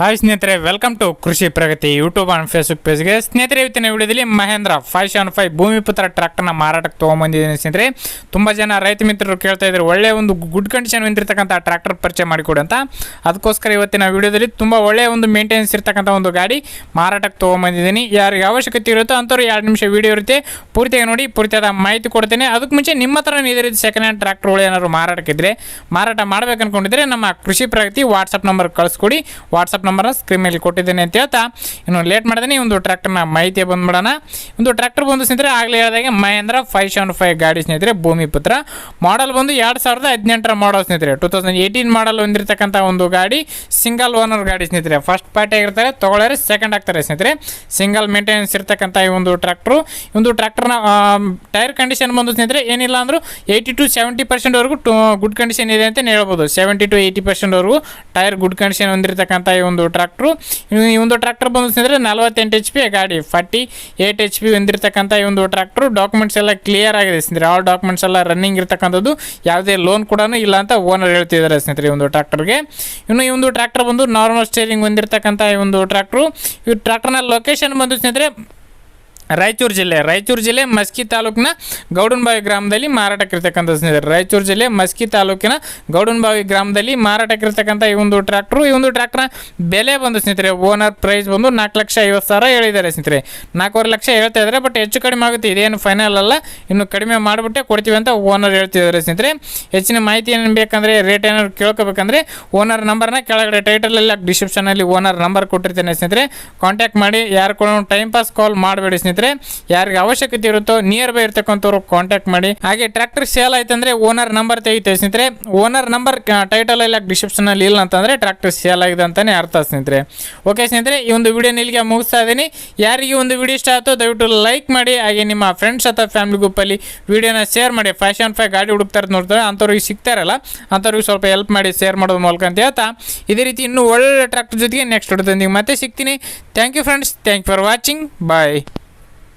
Hi ಸ್ನೇಹಿತರೆ welcome to Krishi Pragati YouTube and Facebook ಪೇಜ್ಗೆ ಸ್ನೇಹಿತರೆ, ಇವತ್ತಿನ ವಿಡಿಯೋದಲ್ಲಿ Mahindra five seven five Bhumiputra ಟ್ರ್ಯಾಕ್ಟರ್ನ ಮಾರಾಟಕ್ಕೆ ತೊಗೊಂಬಂದಿದ್ದೀನಿ ಸ್ನೇಹಿತರೆ. ತುಂಬ ಜನ ರೈತ ಮಿತ್ರರು ಕೇಳ್ತಾ ಇದ್ದಾರೆ ಒಳ್ಳೆಯ ಒಂದು ಗುಡ್ ಕಂಡೀಷನ್ ಹೊಂದಿರತಕ್ಕಂಥ ಟ್ರ್ಯಾಕ್ಟರ್ ಪರಿಚಯ ಮಾಡಿಕೊಡಿ ಅಂತ. ಅದಕ್ಕೋಸ್ಕರ ಇವತ್ತಿನ ವಿಡಿಯೋದಲ್ಲಿ ತುಂಬ ಒಳ್ಳೆಯ ಒಂದು ಮೇಂಟೆನೆನ್ಸ್ ಇರ್ತಕ್ಕಂಥ ಒಂದು ಗಾಡಿ ಮಾರಾಟಕ್ಕೆ ತೊಗೊಂಬಂದಿದ್ದೀನಿ. ಯಾರಿಗೆ ಅವಶ್ಯಕತೆ ಇರುತ್ತೋ ಅಂಥವ್ರು ಎರಡು ನಿಮಿಷ ವಿಡಿಯೋ ಇರುತ್ತೆ. ಪೂರ್ತಿಯಾಗಿ ನೋಡಿ, ಪೂರ್ತಿಯಾದ ಮಾಹಿತಿ ಕೊಡ್ತೇನೆ. ಅದಕ್ಕೆ ಮುಂಚೆ ನಿಮ್ಮ ಹತ್ರ ಇದೇ ರೀತಿ ಸೆಕೆಂಡ್ ಹ್ಯಾಂಡ್ ಟ್ರ್ಯಾಕ್ಟರ್ಗಳು ಏನಾದ್ರು ಮಾರಾಟಕ್ಕಿದ್ರೆ, ಮಾರಾಟ ಮಾಡಬೇಕು ಅಂದ್ಕೊಂಡಿದ್ರೆ ನಮ್ಮ ಕೃಷಿ ಪ್ರಗತಿ ವಾಟ್ಸಪ್ ನಂಬರ್ ಕಳಿಸ್ಕೊಡಿ. ವಾಟ್ಸಪ್ ನಂಬರ್ನ ಸ್ಕ್ರೀನ್ ಮೇಲೆ ಕೊಟ್ಟಿದ್ದೇನೆ ಅಂತ ಹೇಳ್ತಾ. ಇನ್ನು ಲೇಟ್ ಮಾಡಿದೀನಿ ಒಂದು ಟ್ರ್ಯಾಕ್ಟರ್ನ ಮಾಹಿತಿ ಬಂದ್ಬಿಡೋಣ. ಒಂದು ಟ್ರ್ಯಾಕ್ಟರ್ ಬಂದು ಸ್ನೇಹಿತರೆ, ಆಗಲೇ ಹೇಳಿದಾಗೆ ಮಹೇಂದ್ರ ಫೈವ್ ಸೆವೆನ್ ಫೈವ್ ಗಾಡಿ ಸ್ನೇಹಿತರೆ ಭೂಮಿಪುತ್ರ ಮಾಡಲ್ ಬಂದು ಎರಡು ಸಾವಿರದ ಹದಿನೆಂಟರ ಮಾಡಲ್ ಸ್ನೇಹಿತರೆ. ಟೂ ತೌಸಂಡ್ ಏಯ್ಟೀನ್ ಮಾಡಲ್ ಹೊಂದಿರತಕ್ಕಂಥ ಒಂದು ಗಾಡಿ ಸಿಂಗಲ್ ಓನರ್ ಗಾಡಿ ಸ್ನೇಹಿತರೆ. ಫಸ್ಟ್ ಪಾರ್ಟಿ ಆಗಿರ್ತಾರೆ, ತೊಗೊಳ್ಳೋರೆ ಸೆಕೆಂಡ್ ಆಗ್ತಾರೆ ಸ್ನೇಹಿತರೆ. ಸಿಂಗಲ್ ಮೇಂಟೆನೆನ್ಸ್ ಇರ್ತಕ್ಕಂಥ ಈ ಒಂದು ಟ್ರ್ಯಾಕ್ಟ್ರು ಒಂದು ಟ್ರ್ಯಾಕ್ಟರ್ನ ಟೈರ್ ಕಂಡೀಷನ್ ಬಂದು ಸ್ನೇಹಿತರೆ, ಏನಿಲ್ಲ ಅಂದರೂ ಏಯ್ಟಿ ಟು ಸೆವೆಂಟಿ ಪರ್ಸೆಂಟ್ವರೆಗೂ ಟು ಗುಡ್ ಕಂಡೀಷನ್ ಇದೆ ಅಂತ ಹೇಳ್ಬೋದು. ಸೆವೆಂಟಿ ಟು ಏಯ್ಟಿ ಪರ್ಸೆಂಟ್ವರೆಗೂ ಟೈರ್ ಗುಡ್ ಕಂಡೀಷನ್ ಹೊಂದಿರತಕ್ಕಂಥ ಈ ಟ್ರ್ಯಾಕ್ಟ್ರು. ಈ ಒಂದು ಟ್ರ್ಯಾಕ್ಟರ್ ಬಂದು ಸ್ನೇಹಿತರೆ ನಲವತ್ತೆಂಟು ಎಚ್ ಪಿ ಗಾಡಿ, ಫಾರ್ಟಿ ಏಯ್ಟ್ ಎಚ್ ಪಿ ಹೊಂದಿರತಕ್ಕಂಥ ಈ ಒಂದು ಟ್ರ್ಯಾಕ್ಟ್ರು. ಡಾಕ್ಯುಮೆಂಟ್ಸ್ ಎಲ್ಲ ಕ್ಲಿಯರ್ ಆಗಿದೆ ಸ್ನೇಹಿತರೆ. ಆಲ್ ಡಾಕ್ಯುಮೆಂಟ್ಸ್ ಎಲ್ಲ ರನ್ನಿಂಗ್ ಇರ್ತಕ್ಕಂಥದ್ದು. ಯಾವುದೇ ಲೋನ್ ಕೂಡ ಇಲ್ಲ ಅಂತ ಓನರ್ ಹೇಳ್ತಿದ್ದಾರೆ ಸ್ನೇಹಿತರೆ ಈ ಒಂದು ಟ್ರ್ಯಾಕ್ಟರ್ಗೆ. ಇನ್ನು ಈ ಒಂದು ಟ್ರ್ಯಾಕ್ಟರ್ ಬಂದು ನಾರ್ಮಲ್ ಸ್ಟೇರಿಂಗ್ ಹೊಂದಿರತಕ್ಕಂಥ ಈ ಒಂದು ಟ್ರ್ಯಾಕ್ಟ್ರು. ಈ ಟ್ರ್ಯಾಕ್ಟರ್ನ ಲೊಕೇಶನ್ ಬಂದು ಸ್ನೇಹಿತರೆ ರಾಯಚೂರು ಜಿಲ್ಲೆ ರಾಯಚೂರು ಜಿಲ್ಲೆ ಮಸ್ಕಿ ತಾಲೂಕಿನ ಗೌಡನ್ಬಾವಿ ಗ್ರಾಮದಲ್ಲಿ ಮಾರಾಟಕ್ಕಿರ್ತಕ್ಕಂಥ ಸ್ನೇಹಿತರೆ ರಾಯಚೂರು ಜಿಲ್ಲೆ ಮಸ್ಕಿ ತಾಲೂಕಿನ ಗೌಡನಬಾವಿ ಗ್ರಾಮದಲ್ಲಿ ಮಾರಾಟಕ್ಕಿರ್ತಕ್ಕಂಥ ಈ ಒಂದು ಟ್ರ್ಯಾಕ್ಟ್ರು, ಈ ಒಂದು ಟ್ರ್ಯಾಕ್ಟ್ರ ಬೆಲೆ ಬಂದು ಸ್ನೇಹಿತರೆ, ಓನರ್ ಪ್ರೈಸ್ ಬಂದು ನಾಲ್ಕು ಲಕ್ಷ ಐವತ್ತು ಸಾವಿರ ಹೇಳಿದ್ದಾರೆ ಸ್ನೇಹಿತರೆ. ನಾಲ್ಕೂವರೆ ಲಕ್ಷ ಹೇಳ್ತಾ ಇದ್ದಾರೆ, ಬಟ್ ಹೆಚ್ಚು ಕಡಿಮೆ ಆಗುತ್ತೆ. ಇದೇನು ಫೈನಲ್ ಅಲ್ಲ, ಇನ್ನು ಕಡಿಮೆ ಮಾಡಿಬಿಟ್ಟೆ ಕೊಡ್ತೀವಿ ಅಂತ ಓನರ್ ಹೇಳ್ತಿದ್ದಾರೆ ಸ್ನೇಹಿತರೆ. ಹೆಚ್ಚಿನ ಮಾಹಿತಿ ಏನು ಬೇಕಂದರೆ ರೇಟ್ ಏನಾದ್ರು ಕೇಳ್ಕೋಬೇಕಂದ್ರೆ ಓನರ್ ನಂಬರ್ನ ಕೆಳಗಡೆ ಟೈಟಲಲ್ಲಿ ಡಿಸ್ಕ್ರಿಪ್ಷನಲ್ಲಿ ಓನರ್ ನಂಬರ್ ಕೊಟ್ಟಿರ್ತೇನೆ ಸ್ನೇಹಿತರೆ. ಕಾಂಟ್ಯಾಕ್ಟ್ ಮಾಡಿ ಯಾರು ಕೂಡ ಟೈಮ್ ಪಾಸ್ ಕಾಲ್ ಮಾಡಬೇಡಿ ಸ್ನೇಹಿತರೆ. ಯಾರಿಗೆ ಅವಶ್ಯಕತೆ ಇರುತ್ತೋ ನಿಯರ್ ಬೈ ಇರ್ತಕ್ಕಂಥವ್ರು ಕಾಂಟ್ಯಾಕ್ಟ್ ಮಾಡಿ. ಹಾಗೆ ಟ್ರ್ಯಾಕ್ಟರ್ ಸೇಲ್ ಆಯ್ತಂದ್ರೆ ಓನರ್ ನಂಬರ್ ತೆಗಿತೇವೆ ಸ್ನೇಹಿತರೆ. ಓನರ್ ನಂಬರ್ ಟೈಟಲ್ ಅಲ್ಲಿ ಡಿಸ್ಕ್ರಿಪ್ಷನ್ ಅಲ್ಲಿ ಇಲ್ಲ ಅಂತಂದ್ರೆ ಟ್ರ್ಯಾಕ್ಟರ್ ಸೇಲ್ ಆಗಿದೆ ಅಂತಾನೆ ಅರ್ಥ ಸ್ನೇಹಿತರೆ. ಓಕೆ ಸ್ನೇಹಿತರೆ, ಈ ಒಂದು ವಿಡಿಯೋ ನಿಲ್ಗೆ ಮುಗಿಸ್ತಾ ಇದ್ದೀನಿ. ಯಾರಿಗೆ ಒಂದು ವಿಡಿಯೋ ಇಷ್ಟ ಆಯ್ತು ದಯವಿಟ್ಟು ಲೈಕ್ ಮಾಡಿ. ಹಾಗೆ ನಿಮ್ಮ ಫ್ರೆಂಡ್ಸ್ ಅಥವಾ ಫ್ಯಾಮಿಲಿ ಗ್ರೂಪಲ್ಲಿ ವಿಡಿಯೋನ ಶೇರ್ ಮಾಡಿ. ಫ್ಯಾಷನ್ ಫೈ ಗಾಡಿ ಹುಡುಕ್ತಾರೆ ನೋಡ್ತಾರೆ. ಅಂಥವ್ರಿಗೆ ಸಿಗ್ತಾರಲ್ಲ ಅಂಥವ್ರಿಗೆ ಸ್ವಲ್ಪ ಹೆಲ್ಪ್ ಮಾಡಿ ಶೇರ್ ಮಾಡೋದು ಮೂಲಕ ಅಂತ ಹೇಳ್ತಾ. ಇದೇ ರೀತಿ ಇನ್ನೂ ಒಳ್ಳೆ ಟ್ರ್ಯಾಕ್ಟರ್ ಜೊತೆಗೆ ನೆಕ್ಸ್ಟ್ ಹೊಡೆದೊಂದಿಗೆ ಮತ್ತೆ ಸಿಗ್ತೀನಿ. Thank you friends thank for watching bye